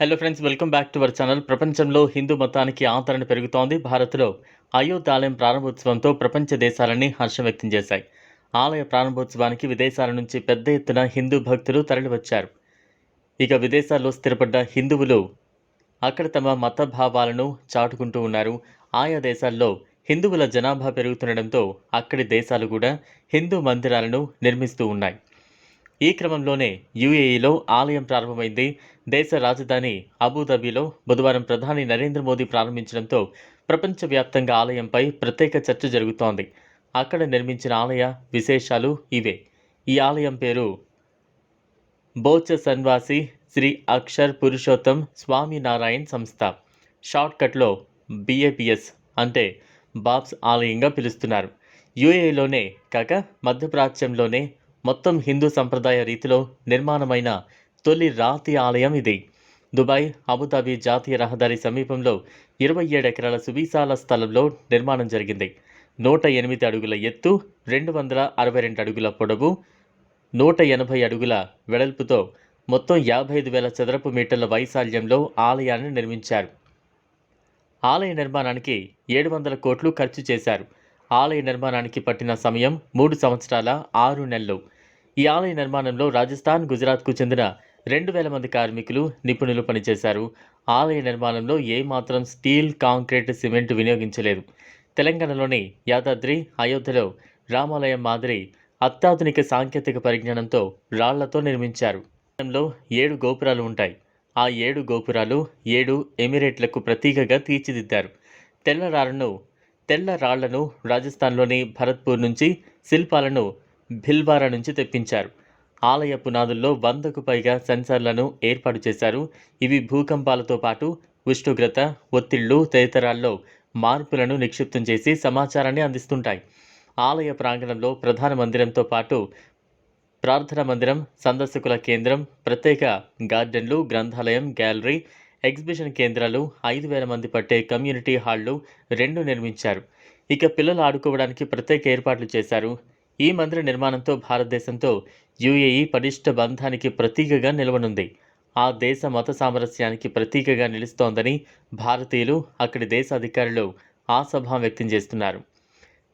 Hello friends welcome back to our channel ప్రపంచంలో హిందూ మతానికి ఆదరణ పెరుగుతోంది. భారత్లో అయోధ్యాలయం ప్రారంభోత్సవంతో ప్రపంచ దేశాలన్నీ హర్షం వ్యక్తం చేశాయి. ఆలయ ప్రారంభోత్సవానికి విదేశాల నుంచి పెద్ద ఎత్తున హిందూ భక్తులు తరలివచ్చారు. ఇక విదేశాల్లో స్థిరపడ్డ హిందువులు అక్కడ తమ మత భావాలను చాటుకుంటూ ఉన్నారు. ఆయా దేశాల్లో హిందువుల జనాభా పెరుగుతుండడంతో అక్కడి దేశాలు కూడా హిందూ మందిరాలను నిర్మిస్తూ ఉన్నాయి. ఈ క్రమంలోనే యుఏఈలో ఆలయం ప్రారంభమైంది. దేశ రాజధాని అబుదాబిలో బుధవారం ప్రధాని నరేంద్ర మోదీ ప్రారంభించడంతో ప్రపంచవ్యాప్తంగా ఆలయంపై ప్రత్యేక చర్చ జరుగుతోంది. అక్కడ నిర్మించిన ఆలయ విశేషాలు ఇవే. ఈ ఆలయం పేరు బోచ సన్వాసి శ్రీ అక్షర్ పురుషోత్తం స్వామి నారాయణ్ సంస్థ షార్ట్కట్లో బిఏపిఎస్ అంటే బాబ్స్ ఆలయంగా పిలుస్తున్నారు. యుఏలోనే కాక మధ్యప్రాచ్యంలోనే మొత్తం హిందూ సంప్రదాయ రీతిలో నిర్మాణమైన తొలి రాతి ఆలయం ఇది. దుబాయ్ అబుదాబి జాతీయ రహదారి సమీపంలో ఇరవై ఏడు ఎకరాల సువిశాల స్థలంలో నిర్మాణం జరిగింది. నూట ఎనిమిది అడుగుల ఎత్తు రెండు వందల అరవై రెండు అడుగుల పొడవు నూట ఎనభై అడుగుల వెడల్పుతో మొత్తం యాభై ఐదు వేల చదరపు మీటర్ల వైశాల్యంలో ఆలయాన్ని నిర్మించారు. ఆలయ నిర్మాణానికి ఏడు వందల కోట్లు ఖర్చు చేశారు. ఆలయ నిర్మాణానికి పట్టిన సమయం మూడు సంవత్సరాల ఆరు నెలలు. ఈ ఆలయ నిర్మాణంలో రాజస్థాన్ గుజరాత్కు చెందిన రెండు వేల మంది కార్మికులు నిపుణులు పనిచేశారు. ఆలయ నిర్మాణంలో ఏమాత్రం స్టీల్ కాంక్రీట్ సిమెంట్ వినియోగించలేదు. తెలంగాణలోని యాదాద్రి అయోధ్యలో రామాలయం మాదిరి అత్యాధునిక సాంకేతిక పరిజ్ఞానంతో రాళ్ళతో నిర్మించారు. ఏడు గోపురాలు ఉంటాయి. ఆ ఏడు గోపురాలు ఏడు ఎమిరేట్లకు ప్రతీకగా తీర్చిదిద్దారు. తెల్ల రాళ్ళను తెల్ల రాళ్ళను రాజస్థాన్లోని భరత్పూర్ నుంచి శిల్పాలను భిల్వారా నుంచి తెప్పించారు. ఆలయ పునాదుల్లో వందకు పైగా సెన్సార్లను ఏర్పాటు చేశారు. ఇవి భూకంపాలతో పాటు ఉష్ణోగ్రత ఒత్తిళ్ళు తదితరాల్లో మార్పులను నిక్షిప్తం చేసి సమాచారాన్ని అందిస్తుంటాయి. ఆలయ ప్రాంగణంలో ప్రధాన మందిరంతో పాటు ప్రార్థనా మందిరం సందర్శకుల కేంద్రం ప్రత్యేక గార్డెన్లు గ్రంథాలయం గ్యాలరీ ఎగ్జిబిషన్ కేంద్రాలు ఐదు వేల మంది పట్టే కమ్యూనిటీ హాళ్ళు రెండు నిర్మించారు. ఇక పిల్లలు ఆడుకోవడానికి ప్రత్యేక ఏర్పాట్లు చేశారు. ఈ మందిర నిర్మాణంతో భారతదేశంతో యుఏఈ పటిష్ట బంధానికి ప్రతీకగా నిలవనుంది. ఆ దేశ మత సామరస్యానికి ప్రతీకగా నిలుస్తోందని భారతీయులు అక్కడి దేశ అధికారులు ఆశాభావం వ్యక్తం చేస్తున్నారు.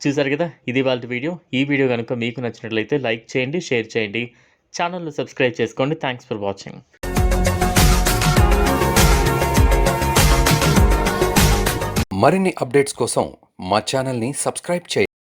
చూసారు కదా? ఇది వాళ్ళ వీడియో. ఈ వీడియో కనుక మీకు నచ్చినట్లయితే లైక్ చేయండి షేర్ చేయండి. ఛానల్ను సబ్స్క్రైబ్ చేసుకోండి. Thanks for watching. మరిన్ని అప్డేట్స్ కోసం మా ఛానల్ని సబ్స్క్రైబ్ చేయండి.